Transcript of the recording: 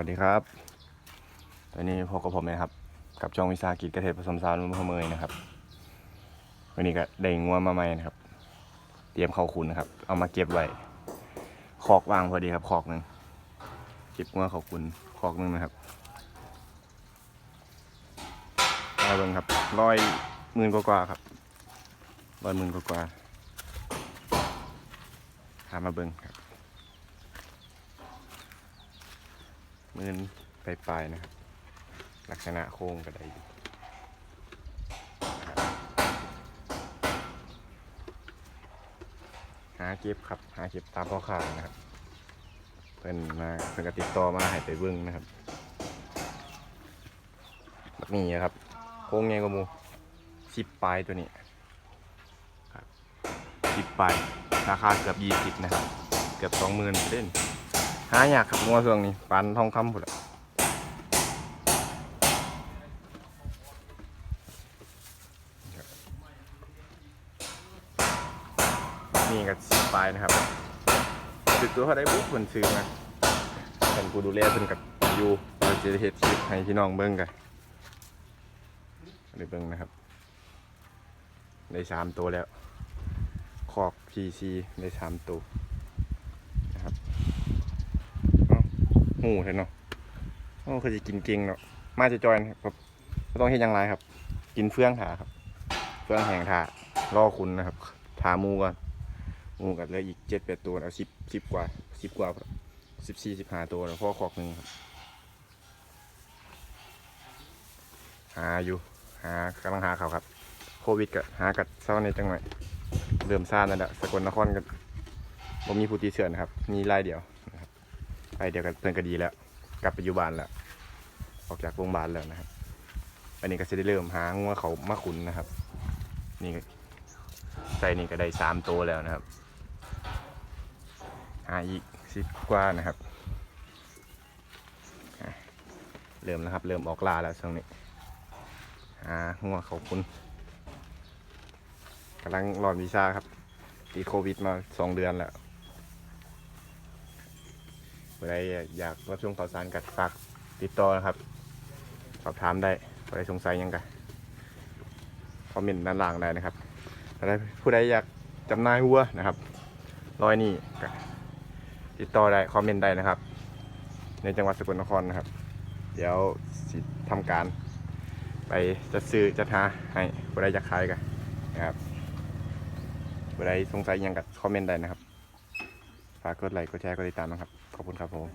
วัสดีครับวันนี้พบกับผมนะครับ กับช่องวิสาหกิจเกษตรผสมสารนุ่มพเมยนะครับ วันนี้ก็ได้งัวมาใหม่นะครับ เตรียมเข้าคุณนะครับ เอามาเก็บไว้คอกวางพอดีครับคอกหนึ่งเก็บงัวเข้าคุณคอกหนึ่งนะครับมาเบิ่งครับร้อยหมื่นกว่าครับร้อยหมื่นกว่าๆหามาเบิ่งครับ มืนปลายๆนะครับ ลักษณะโค้งก็ได้หาเก็บครับ หาเก็บตามพ่อค้านะครับ เพิ่นมาเพิ่นก็ติดต่อมาให้ไปเบิ่งนะครับแบบนี้ครับ โค้งไงก็มูสิบปลายตัวนี้ครับสิบปลายราคาเกือบยี่สิบนะครับ เกือบสองหมื่นเล่น หายากครับงัวเครื่องนี้ปันทองคำพุ่นละนี่ก็สปายนะครับติดตัวเขาได้บุ๊กคนซื้อมาเป็นกูดูแลเป็นกับอยู่เราจะเฮ็ดคลิปให้พี่น้องเบิ้งกันได้เบิ้งนะครับ ได้สามตัวแล้ว คอก PC ได้สามตัวนะครับ หูเห็นเนาะโอ้คือจะกินเก่งเนาะมาจะจอยนะครับก็ต้องเฮ็ดอยังไรครับ กินเฟื่องถาครับ เฟื่องแห้งถารอคุณนะครับถามูก่อนมูกันเลยอีกเจ็ดแปดตัวเอาสิบสิบกว่าสิบกว่าสิบสี่สิบห้าตัวแล้วพ่อคอกหนึ่งครับหาอยู่หากำลังหาเขาครับ โควิดก็หากัดเศร้าในจังหวัดเริ่มซ่านนั่นแหละสกลนครกันผมมีผู้ตีเสือนะครับ มีรายเดียว ไปเดียวกันเพื่อนก็ดีแล้ว กลับไปอยู่บ้านแล้ว ออกจากโรงพยาบาลแล้วนะครับ อันนี้ก็จะได้เริ่มหางัวเขามาขุนนะครับ นี่ใส่นี่ก็ได้สามตัวแล้วนะครับ หาอีกสิบกว่านะครับเริ่มแล้วครับ เริ่มออกล่าแล้วช่วงนี้หางัวเขาขุนกำลังรอนวีซ่าครับติดโควิดมาสองเดือนแล้ว เมื่อใดอยากรับชมข่าวสารกัดฝากติดต่อนะครับ สอบถามได้ผู้ใดสงสัยหยังกันคอมเมนต์ด้านล่างได้นะครับถ้ใดผู้ใดอยากจำหน่ายวัวนะครับรอยนี่ก็ติดต่อได้คอมเมนต์ได้นะครับ ในจังหวัดสกลนครนะครับ เดี๋ยวสิทำการ ไปจัดซื้อจัดหาให้ผู้ใดอยากขายกันนะครับผู้ใดสงสัยหยังกับคอมเมนต์ได้นะครับ ฝากกดไลค์กดแชร์กดติดตามนะครับ ขอบคุณครับผม